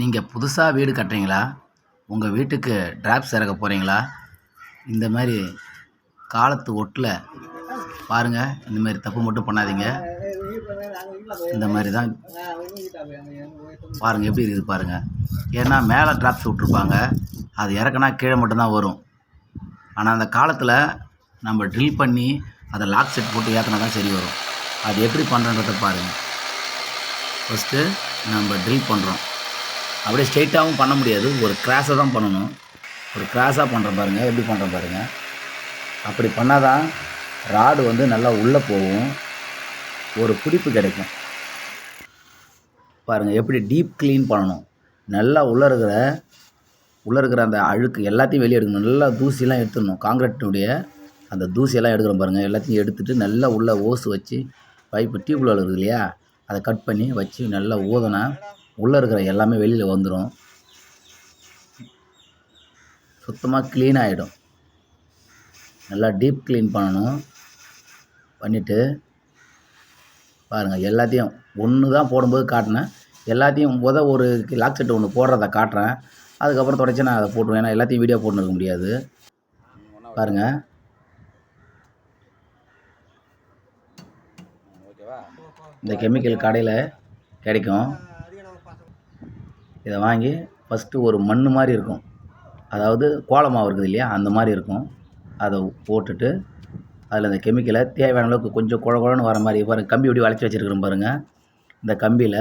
நீங்கள் புதுசாக வீடு கட்டுறீங்களா? உங்கள் வீட்டுக்கு ட்ராப்ஸ் இறக்க போகிறீங்களா இந்த மாதிரி காலத்து ஒட்டில் பாருங்கள் இந்த மாதிரி தப்பு மட்டும் பண்ணாதீங்க. இந்த மாதிரி தான் பாருங்கள் எப்படி இருக்குது பாருங்கள் ஏன்னா மேலே ட்ராப்ஸ் விட்ருப்பாங்க அது இறக்குனா கீழே மட்டும்தான் வரும். ஆனால் அந்த காலத்தில் நம்ம ட்ரில் பண்ணி அதை லாக் செட் போட்டு ஏற்றினா தான் சரி வரும். அது எப்படி பண்ணுறன்றதை பாருங்கள் ஃபஸ்ட்டு நம்ம ட்ரில் பண்ணுறோம் அப்படியே ஸ்ட்ரெயிட்டாகவும் பண்ண முடியாது. ஒரு கிராஸை தான் பண்ணணும். ஒரு கிராஸாக பண்ணுறேன் பாருங்கள் எப்படி பண்ணுறேன் பாருங்கள் அப்படி பண்ணால் தான் ராடு வந்து நல்லா உள்ளே போகும். ஒரு பிடிப்பு கிடைக்கும். பாருங்கள் எப்படி டீப் க்ளீன் பண்ணணும். நல்லா உள்ளே இருக்கிற உள்ளே இருக்கிற அந்த அழுக்கு எல்லாத்தையும் வெளியே எடுக்கணும். நல்லா தூசிலாம் எடுத்துடணும். காங்கிரீட்டினுடைய அந்த தூசியெல்லாம் எடுக்கிறோம் பாருங்கள் எல்லாத்தையும் எடுத்துட்டு நல்லா உள்ளே ஓஸ் வச்சு பைப்பு டியூப்ல இருக்குது இல்லையா? அதை கட் பண்ணி வச்சு நல்லா ஊதனா உள்ளே இருக்கிற எல்லாமே வெளியில் வந்துடும் சுத்தமாக க்ளீன் ஆகிடும் நல்லா டீப் க்ளீன் பண்ணணும். பண்ணிவிட்டு பாருங்கள் எல்லாத்தையும் ஒன்று தான் போடும்போது காட்டினேன். எல்லாத்தையும் முத ஒரு லாக் செட்டு ஒன்று போடுறத காட்டுறேன். அதுக்கப்புறம் தொடச்சி நான் அதை போட்டுருவேன். ஏன்னா எல்லாத்தையும் வீடியோ போட்டுன்னு இருக்க முடியாது. பாருங்கள் இந்த கெமிக்கல் கடையில் கிடைக்கும். இதை வாங்கி ஃபஸ்ட்டு ஒரு மண் மாதிரி இருக்கும். அதாவது கோல இருக்குது இல்லையா? அந்த மாதிரி இருக்கும். அதை போட்டுட்டு அதில் அந்த கெமிக்கலை தேவையான அளவுக்கு கொஞ்சம் குழ குழன்னு வர மாதிரி பாருங்கள் கம்பி இப்படி வளைச்சி வச்சுருக்கிறேன் பாருங்கள் இந்த கம்பியில்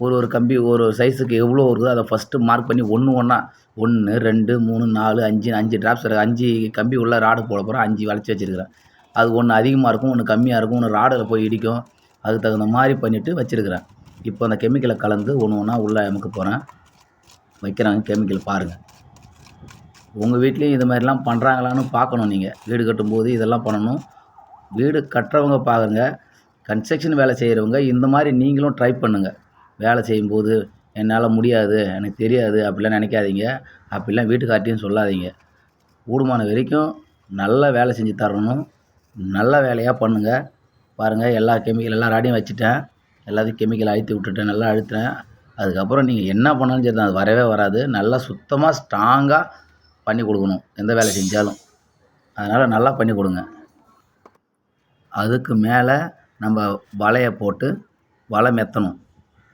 ஒரு ஒரு கம்பி ஒரு ஒரு சைஸுக்கு எவ்வளோ இருக்குதோ அதை ஃபஸ்ட்டு மார்க் பண்ணி ஒன்று ஒன்றா ஒன்று ரெண்டு மூணு நாலு அஞ்சு அஞ்சு ட்ராப்ஸ் இருக்குது அஞ்சு கம்பி உள்ள ராடு போட போகிறோம் அஞ்சு வளைச்சி வச்சுருக்கிறேன். அது ஒன்று அதிகமாக இருக்கும் ஒன்று கம்மியாக இருக்கும் ஒன்று ராடில் போய் இடிக்கும். அதுக்கு தகுந்த மாதிரி பண்ணிவிட்டு வச்சுருக்கிறேன். இப்போ அந்த கெமிக்கலை கலந்து ஒன்று ஒன்றா உள்ளே அமுக்க போகிறேன் வைக்கிறாங்க கெமிக்கல் பாருங்கள் உங்கள் வீட்லேயும் இது மாதிரிலாம் பண்ணுறாங்களான்னு பார்க்கணும் நீங்கள் வீடு கட்டும்போது இதெல்லாம் பண்ணணும். வீடு கட்டுறவங்க பாருங்க கன்ஸ்ட்ரக்ஷன் வேலை செய்கிறவங்க இந்த மாதிரி நீங்களும் ட்ரை பண்ணுங்கள் வேலை செய்யும்போது என்னால் முடியாது எனக்கு தெரியாது அப்படிலாம் நினைக்காதீங்க. அப்படிலாம் வீட்டுக்கார்ட்டையும் சொல்லாதீங்க. கூடுமான வரைக்கும் நல்ல வேலை செஞ்சு தரணும். நல்ல வேலையாக பண்ணுங்கள் பாருங்கள் எல்லா கெமிக்கல் எல்லா ராடையும் வச்சுட்டேன். எல்லாத்தையும் கெமிக்கல் அழுத்தி விட்டுட்டேன் நல்லா அழுத்துறேன். அதுக்கப்புறம் நீங்கள் என்ன பண்ணாலும் சரி தான் அது வரவே வராது. நல்லா சுத்தமாக ஸ்ட்ராங்காக பண்ணி கொடுக்கணும். எந்த வேலை செஞ்சாலும். அதனால் நல்லா பண்ணி கொடுங்க. அதுக்கு மேலே நம்ம வலையை போட்டு வலை மெத்தணும்.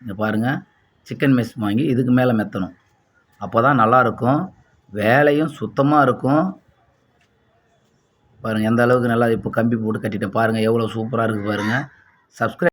இங்கே பாருங்கள் சிக்கன் மெஸ் வாங்கி இதுக்கு மேலே மெத்தணும். அப்போ தான் நல்லாயிருக்கும் வேலையும் சுத்தமாக இருக்கும். பாருங்கள் எந்த அளவுக்கு நல்லா இப்போ கம்பி போட்டு கட்டிட்டேன் பாருங்கள் எவ்வளோ சூப்பராக இருக்குது பாருங்கள் சப்ஸ்கிரைப்